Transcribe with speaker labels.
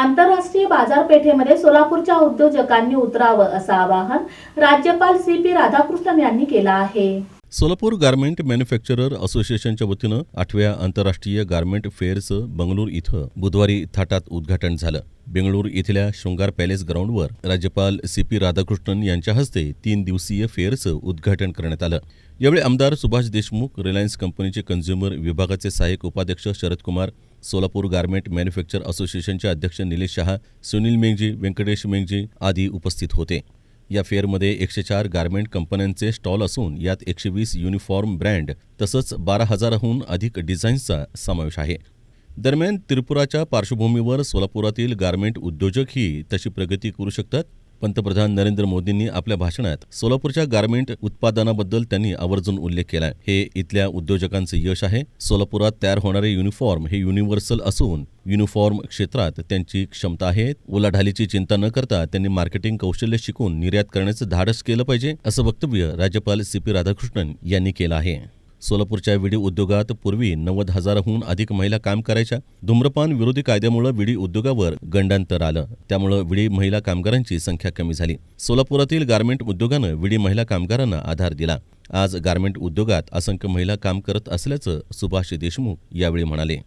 Speaker 1: आंतरराष्ट्रीय बाजारपेठेमध्ये सोलापूरच्या उद्योजकांनी उतरावं असं आवाहन राज्यपाल सी पी राधाकृष्णन यांनी केलं आहे.
Speaker 2: सोलापूर गारमेंट मॅन्युफॅक्चरर असोसिएशनच्या वतीनं आठव्या आंतरराष्ट्रीय गारमेंट फेअरचं बंगळूर इथं बुधवारी थाटात उद्घाटन झालं. बेंगळूर इथल्या शृंगार पॅलेस ग्राउंडवर राज्यपाल सी पी राधाकृष्णन यांच्या हस्ते तीन दिवसीय फेअरचं उद्घाटन करण्यात आलं. यावेळी आमदार सुभाष देशमुख रिलायन्स कंपनीचे कन्झ्युमर विभागाचे सहाय्यक उपाध्यक्ष शरद कुमार सोलापूर गारमेंट मॅन्युफॅक्चर असोसिएशनचे अध्यक्ष निलेश शहा सुनील मेंगजी व्यंकटेश मेंगजी आदी उपस्थित होते. या फेअरमध्ये एकशे चार गारमेंट कंपन्यांचे स्टॉल असून यात एकशे वीस युनिफॉर्म ब्रँड तसंच बारा हजाराहून अधिक डिझाईन्सचा समावेश आहे. दरम्यान त्रिपुराच्या पार्श्वभूमीवर सोलापुरातील गारमेंट उद्योजकही तशी प्रगती करू शकतात? पंतप्रधान नरेंद्र मोदींनी आपल्या भाषणात सोलापूरच्या गारमेंट उत्पादनाबद्दल त्यांनी आवर्जून उल्लेख केला. हे इथल्या उद्योजकांचे यश आहे. सोलापुरात तयार होणारे युनिफॉर्म हे युनिव्हर्सल असून युनिफॉर्म क्षेत्रात त्यांची क्षमता आहे. उलाढालीची चिंता न करता त्यांनी मार्केटिंग कौशल्य शिकून निर्यात करण्याचं धाडस केलं पाहिजे असं वक्तव्य राज्यपाल सी पी राधाकृष्णन यांनी केलं आहे. सोलापूरच्या विडी उद्योगात पूर्वी नव्वद हजाराहून अधिक महिला काम करायच्या. धूम्रपान विरोधी कायद्यामुळे विडी उद्योगावर गंडांतर आलं. त्यामुळं विडी महिला कामगारांची संख्या कमी झाली. सोलापुरातील गारमेंट उद्योगानं विडी महिला कामगारांना आधार दिला. आज गारमेंट उद्योगात असंख्य महिला काम करत असल्याचं सुभाष देशमुख यावेळी म्हणाले.